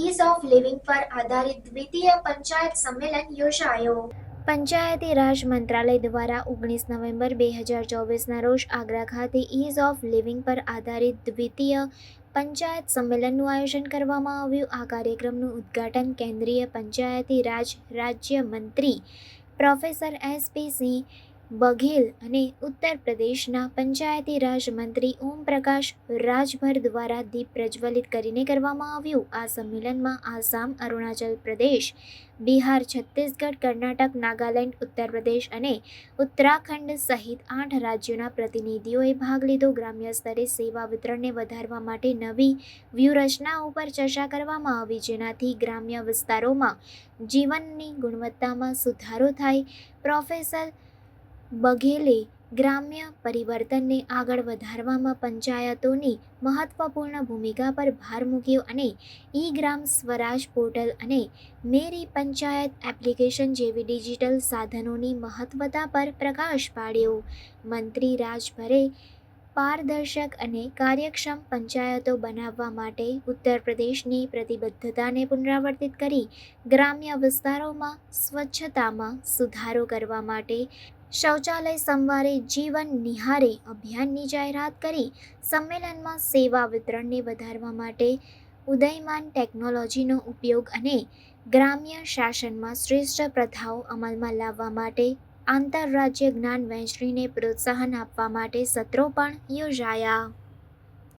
Ease of living પર આધારિત દ્વિતીય પંચાયત સંમેલન યોજાયો. પંચાયતી રાજ મંત્રાલય દ્વારા ઓગણીસ નવેમ્બર બે હજાર ચોવીસના રોજ આગ્રા ખાતે ઇઝ ઓફ લિવિંગ પર આધારિત દ્વિતીય પંચાયત સંમેલનનું આયોજન કરવામાં આવ્યું. આ કાર્યક્રમનું ઉદ્ઘાટન કેન્દ્રીય પંચાયતી રાજ રાજ્ય મંત્રી professor S P Singh Baghel અને ઉત્તર પ્રદેશના પંચાયતી રાજ મંત્રી ઓમ પ્રકાશ રાજભર દ્વારા દીપ પ્રજ્વલિત કરીને કરવામાં આવ્યું. આ સંમેલનમાં આસામ, અરુણાચલ પ્રદેશ, બિહાર, છત્તીસગઢ, કર્ણાટક, નાગાલેન્ડ, ઉત્તર પ્રદેશ અને ઉત્તરાખંડ સહિત આઠ રાજ્યોના પ્રતિનિધિઓએ ભાગ લીધો. ગ્રામ્ય સ્તરે સેવા વિતરણને વધારવા માટે નવી વ્યૂહરચનાઓ પર ચર્ચા કરવામાં આવી. જેનાથી ગ્રામ્ય વિસ્તારોમાં જીવનની ગુણવત્તામાં સુધારો થાય. પ્રોફેસર બઘેલે ગ્રામ્ય પરિવર્તનને આગળ વધારવામાં પંચાયતોની મહત્વપૂર્ણ ભૂમિકા પર ભાર મૂક્યો અને ઈ ગ્રામ સ્વરાજ પોર્ટલ અને મેરી પંચાયત એપ્લિકેશન જેવી ડિજિટલ સાધનોની મહત્વતા પર પ્રકાશ પાડ્યો. મંત્રી રાજભરે પારદર્શક અને કાર્યક્ષમ પંચાયતો બનાવવા માટે ઉત્તર પ્રદેશની પ્રતિબદ્ધતાને પુનરાવર્તિત કરી ગ્રામ્ય વિસ્તારોમાં સ્વચ્છતામાં સુધારો કરવા માટે શૌચાલય સંવારે જીવન નિહારે અભિયાનની જાહેરાત કરી સંમેલનમાં સેવા વિતરણને વધારવા માટે ઉદયમાન ટેકનોલોજીનો ઉપયોગ અને ગ્રામ્ય શાસનમાં શ્રેષ્ઠ પ્રથાઓ અમલમાં લાવવા માટે આંતરરાજ્ય જ્ઞાન વહેંચણીને પ્રોત્સાહન આપવા માટે સત્રો પણ યોજાયા.